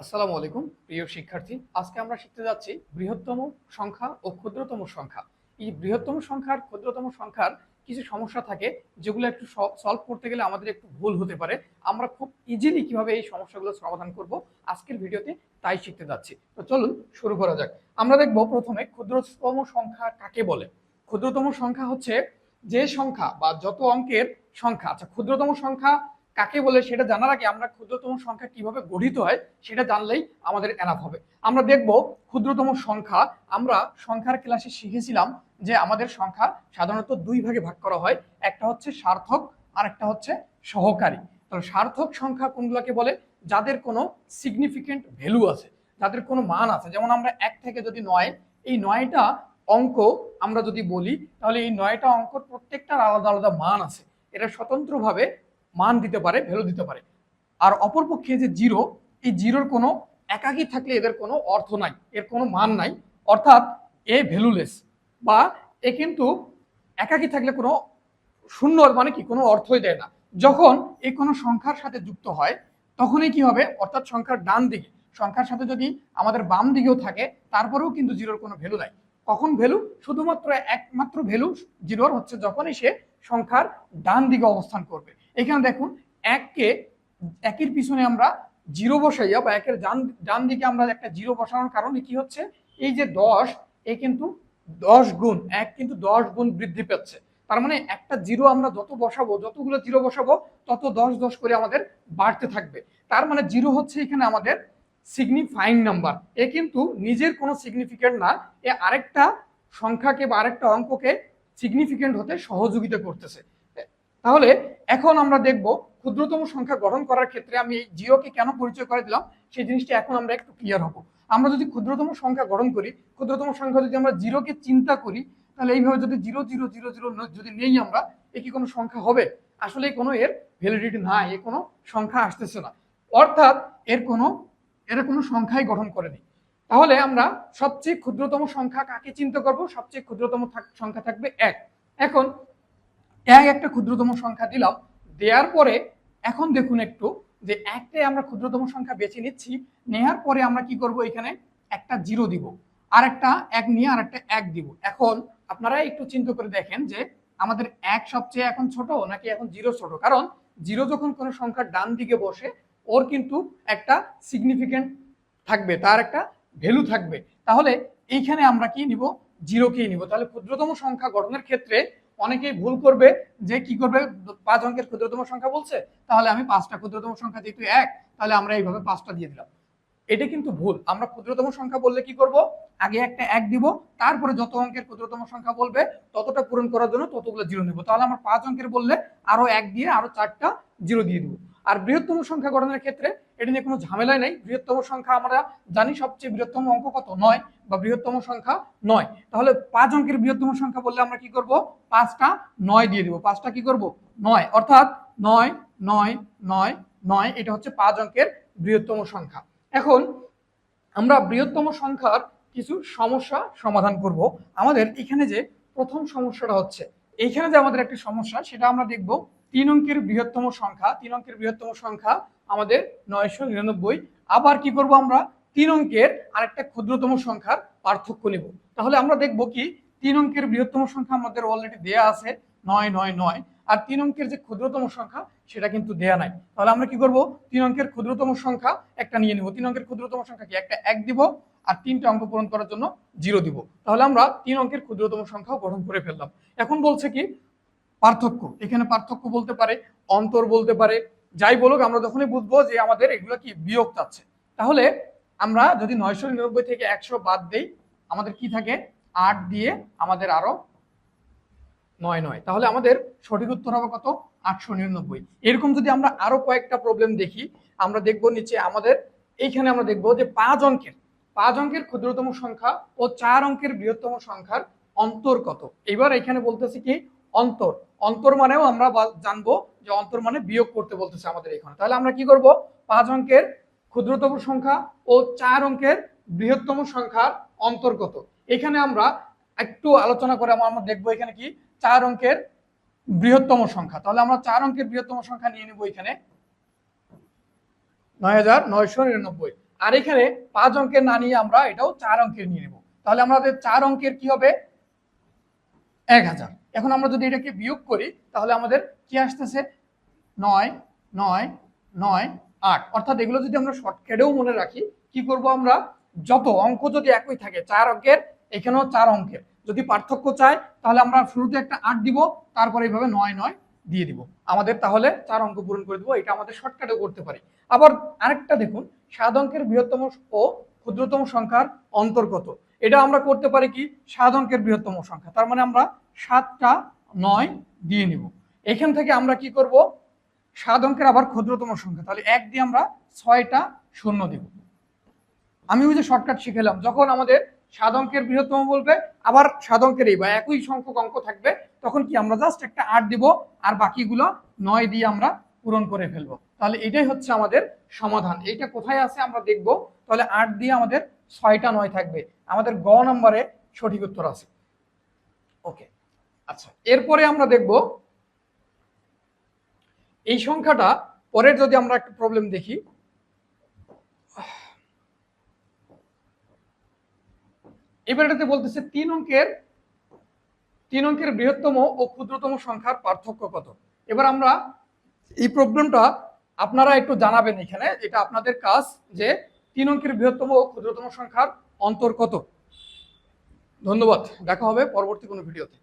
আসসালামু আলাইকুম, প্রিয় শিক্ষার্থী। আজকে আমরা শিখতে যাচ্ছি বৃহত্তম সংখ্যা ও ক্ষুদ্রতম সংখ্যা। এই বৃহত্তম সংখ্যার, ক্ষুদ্রতম সংখ্যার কিছু সমস্যা থাকে, যেগুলো একটু সলভ করতে গেলে আমাদের একটু ভুল হতে পারে। আমরা খুব ইজিলি কীভাবে এই সমস্যাগুলো সমাধান করব আজকের ভিডিওতে তাই শিখতে যাচ্ছি। তো চলুন শুরু করা যাক। আমরা দেখব প্রথমে ক্ষুদ্রতম সংখ্যা কাকে বলে? ক্ষুদ্রতম সংখ্যা হচ্ছে যে সংখ্যা বা যত অঙ্কের সংখ্যা আচ্ছা ক্ষুদ্রতম সংখ্যা কাকে বলে সেটা জানার আগে আমরা ক্ষুদ্রতম সংখ্যা কীভাবে গঠিত হয় সেটা জানলেই আমাদের এনাফ হবে। আমরা দেখব ক্ষুদ্রতম সংখ্যা, আমরা সংখ্যার ক্লাসে শিখেছিলাম যে আমাদের সংখ্যা সাধারণত দুই ভাগে ভাগ করা হয়, একটা হচ্ছে সার্থক আর একটা হচ্ছে সহকারী। তো সার্থক সংখ্যা কোনগুলোকে বলে? যাদের কোনো সিগনিফিকেন্ট ভ্যালু আছে, যাদের কোনো মান আছে, যেমন আমরা এক থেকে যদি নয়, এই নয়টা অঙ্ক আমরা যদি বলি, তাহলে এই নয়টা অঙ্কর প্রত্যেকটার আলাদা আলাদা মান আছে। এটা স্বতন্ত্রভাবে মান দিতে পারে ভ্যালু দিতে পারে। আর অপরপক্ষে যে জিরো এই জিরোর কোনো একাকী থাকলে এদের কোনো অর্থ নাই, এর কোনো মান নাই। অর্থাৎ এ ভ্যালুলেস বা এ কিন্তু একাকী থাকলে কোনো শূন্য মানে কি? কোনো অর্থই দেয় না। যখন এ কোনো সংখ্যার সাথে যুক্ত হয়, তখনই কি হবে? অর্থাৎ সংখ্যার ডান দিকে, সংখ্যার সাথে যদি আমাদের বাম দিকেও থাকে, তারপরেও কিন্তু জিরোর কোনো ভ্যালু নাই। কখন ভ্যালু শুধুমাত্র একমাত্র ভ্যালু জিরোর হচ্ছে যখনই সে সংখ্যার ডান দিকে অবস্থান করবে। এখানে দেখুন এককে একের পিছনে আমরা জিরো বসাইয়া বা একের ডান ডান দিকে আমরা একটা জিরো বসানোর কারণে কি হচ্ছে? এই যে দশ, এ কিন্তু দশ গুণ, এক কিন্তু দশ গুণ বৃদ্ধি পাচ্ছে। তার মানে একটা জিরো আমরা যত বসাবো, যতগুলো জিরো বসাবো, তত দশ দশ করে আমাদের বাড়তে থাকবে। তার মানে জিরো হচ্ছে এখানে আমাদের সিগনিফাইং নাম্বার এ কিন্তু নিজের কোনো সিগনিফিকেন্ট না, এ আরেকটা সংখ্যাকে বা আরেকটা অঙ্ককে সিগনিফিকেন্ট হতে সহযোগিতা করতেছে। তাহলে এখন আমরা দেখব ক্ষুদ্রতম সংখ্যা গঠন করার ক্ষেত্রে আমি এই জিরোকে কেন পরিচয় করে দিলাম, সেই জিনিসটা এখন আমরা একটু ক্লিয়ার হব। আমরা যদি ক্ষুদ্রতম সংখ্যা গঠন করি, ক্ষুদ্রতম সংখ্যা যদি আমরা জিরোকে চিন্তা করি, তাহলে এইভাবে যদি জিরো জিরো জিরো জিরো যদি নেই আমরা, এ কি কোনো সংখ্যা হবে? আসলে কোনো এর ভ্যালিডিটি নাই, এ কোনো সংখ্যা আসতেছে না। অর্থাৎ এর কোনো এর কোনো সংখ্যাই গঠন করেনি। তাহলে আমরা সবচেয়ে ক্ষুদ্রতম সংখ্যা কাকে চিন্তা করব? সবচেয়ে ক্ষুদ্রতম সংখ্যা থাকবে এক। এখন এক একটা ক্ষুদ্রতম সংখ্যা দিলাম, দেওয়ার পরে এখন দেখুন একটু যে একটাই আমরা ক্ষুদ্রতম সংখ্যা বেছে নিচ্ছি নেওয়ার পরে আমরা কি করব এখানে? একটা জিরো দিব আর একটা এক নিয়ে আর একটা এক দিব। এখন আপনারা একটু চিন্তা করে দেখেন যে আমাদের এক সবচেয়ে এখন ছোট নাকি এখন জিরো ছোট? কারণ জিরো যখন কোনো সংখ্যার ডান দিকে বসে, ওর কিন্তু একটা সিগনিফিকেন্ট থাকবে, তার একটা ভ্যালু থাকবে। তাহলে এইখানে আমরা কি নিব? জিরোকেই নিব। তাহলে ক্ষুদ্রতম সংখ্যা গঠনের ক্ষেত্রে অনেকেই ভুল করবে যে কি করবে? পাঁচ অঙ্কের ক্ষুদ্রতম সংখ্যা বলছে, তাহলে আমি পাঁচটা ক্ষুদ্রতম সংখ্যা যেহেতু এক, তাহলে আমরা এইভাবে পাঁচটা দিয়ে দিলাম। এটা কিন্তু ভুল। আমরা ক্ষুদ্রতম সংখ্যা বললে কি করব? আগে একটা এক দিব, তারপরে যত অঙ্কের ক্ষুদ্রতম সংখ্যা বলবে, ততটা পূরণ করার জন্য ততগুলো জিরো নেব। তাহলে আমার পাঁচ অঙ্কের বললে আরও এক দিয়ে আরও চারটা জিরো দিয়ে দিব। আর বৃহত্তম সংখ্যা গঠনের ক্ষেত্রে এটা নিয়ে কোনো ঝামেলাই নেই। বৃহত্তম সংখ্যা আমরা জানি সবচেয়ে বৃহত্তম অঙ্ক কত? নয় বা বৃহত্তম সংখ্যা নয়। তাহলে পাঁচ অঙ্কের বৃহত্তম সংখ্যা বললে আমরা কি করব? পাঁচটা নয় দিয়ে দিব। পাঁচটা কি করব? নয়। অর্থাৎ নয় নয় নয় নয়, এটা হচ্ছে পাঁচ অঙ্কের বৃহত্তম সংখ্যা। এখন আমরা বৃহত্তম সংখ্যার কিছু সমস্যা সমাধান করব। আমাদের এখানে যে প্রথম সমস্যাটা হচ্ছে, এইখানে যে আমাদের একটি সমস্যা, সেটা আমরা দেখব তিন অঙ্কের বৃহত্তম সংখ্যা, তিন অঙ্কের বৃহত্তম সংখ্যা আমাদের নয়শো নিরানব্বই। আবার কি করব আমরা? তিন অঙ্কের আরেকটা ক্ষুদ্রতম সংখ্যার পার্থক্য নেব। তাহলে আমরা দেখব কি? তিন অঙ্কের বৃহত্তম সংখ্যা আমাদের অলরেডি দেয়া আছে নয় নয় নয়। আর তিন অঙ্কের যে ক্ষুদ্রতম সংখ্যা, সেটা কিন্তু দেয়া নাই। তাহলে আমরা কি করব? তিন অঙ্কের ক্ষুদ্রতম সংখ্যা একটা নিয়ে নিব। তিন অঙ্কের ক্ষুদ্রতম সংখ্যা কি? একটা এক দিব আর তিনটা অঙ্ক পূরণ করার জন্য জিরো দিব। তাহলে আমরা তিন অঙ্কের ক্ষুদ্রতম সংখ্যা গঠন করে ফেললাম। এখন বলছে কি? পার্থক্য। এখানে পার্থক্য বলতে পারে, অন্তর বলতে পারে, যাই বলুক, আমরা যখনই বুঝব যে আমাদের এগুলো কি বিয়োগ চাচ্ছে। তাহলে আমরা যদি নয়শো নিরানব্বই থেকে একশো বাদ দেই, আমাদের কি থাকে? আট দিয়ে আমাদের আরও নয় নয়। তাহলে আমাদের সঠিক উত্তর হবে কত? আটশো নিরানব্বই। এরকম যদি আমরা আরও কয়েকটা প্রবলেম দেখি, আমরা দেখব নিচে আমাদের, এইখানে আমরা দেখব যে পাঁচ অঙ্কের পাঁচ অঙ্কের ক্ষুদ্রতম সংখ্যা ও চার অঙ্কের বৃহত্তম সংখ্যার অন্তর কত? এবার এখানে বলতেছি কি অন্তর। অন্তর মানেও আমরা জানব যে অন্তর মানে বিয়োগ করতে বলতেছে আমাদের এখানে। তাহলে আমরা কি করব? পাঁচ অঙ্কের ক্ষুদ্রতম সংখ্যা ও চার অঙ্কের বৃহত্তম সংখ্যার অন্তর্গত। এখানে আমরা একটু আলোচনা করে আমরা দেখব এখানে কি? চার অঙ্কের বৃহত্তম সংখ্যা। তাহলে আমরা চার অঙ্কের বৃহত্তম সংখ্যা নিয়ে নিব এখানে। নয় হাজার নয়শো নিরানব্বই। আর এখানে পাঁচ অঙ্কের না নিয়ে আমরা এটাও চার অঙ্কের নিয়ে নেব। তাহলে আমাদের চার অঙ্কের কি হবে? এক হাজার। এখন আমরা যদি এটাকে বিয়োগ করি, তাহলে আমাদের কি আসতেছে? নয় নয় নয়, আট। অর্থাৎ এগুলো যদি আমরা শর্টকাটেও মনে রাখি, কি করব আমরা? যত অঙ্ক যদি একই থাকে, চার অঙ্কের, এখানেও চার অঙ্কের। যদি পার্থক্য চাই তাহলে আমরা শুরুতে একটা আট দিব, তারপরে এইভাবে নয় নয় দিয়ে দিব। আমাদের তাহলে চার অঙ্ক পূরণ করে দেবো, এটা আমাদের শর্টকাটেও করতে পারি। আবার আরেকটা দেখুন, সাত অঙ্কের বৃহত্তম ও ক্ষুদ্রতম সংখ্যার অন্তর্গত। এটা আমরা করতে পারি কি? সাত অঙ্কের বৃহত্তম সংখ্যা। তার মানে আমরা সাতটা নয় দিয়ে নিব। এখান থেকে আমরা কি করব? সাত অঙ্কের আবার ক্ষুদ্রতম সংখ্যা। তাহলে এক দিয়ে আমরা ছয়টা শূন্য দিব। আমি ওই যে শর্টকাট শিখেলাম, যখন আমাদের সাত অঙ্কের বৃহত্তম বলবে, আবার সাত অঙ্কেরই বা একই সংখ্যক অঙ্ক থাকবে, তখন কি আমরা জাস্ট একটা আট দিব, আর বাকিগুলো নয় দিয়ে আমরা পূরণ করে ফেলব। তাহলে এটাই হচ্ছে আমাদের সমাধান। এইটা কোথায় আছে আমরা দেখব। তাহলে আট দিয়ে আমাদের ছয়টা নয় থাকবে। আমাদের গ নম্বরে সঠিক উত্তর আছে। ওকে আচ্ছা এরপরে আমরা দেখব এই সংখ্যাটা পরের যদি আমরা একটা প্রবলেম দেখি। এবার এটাতে বলতেছে তিন অঙ্কের তিন অঙ্কের বৃহত্তম ও ক্ষুদ্রতম সংখ্যার পার্থক্য কত? এবার আমরা এই প্রবলেমটা আপনারা একটু জানাবেন এখানে। এটা আপনাদের কাজ যে তিন অঙ্কের বৃহত্তম ও ক্ষুদ্রতম সংখ্যার অন্তর কত ধন্যবাদ। দেখা হবে পরবর্তী কোনো ভিডিওতে।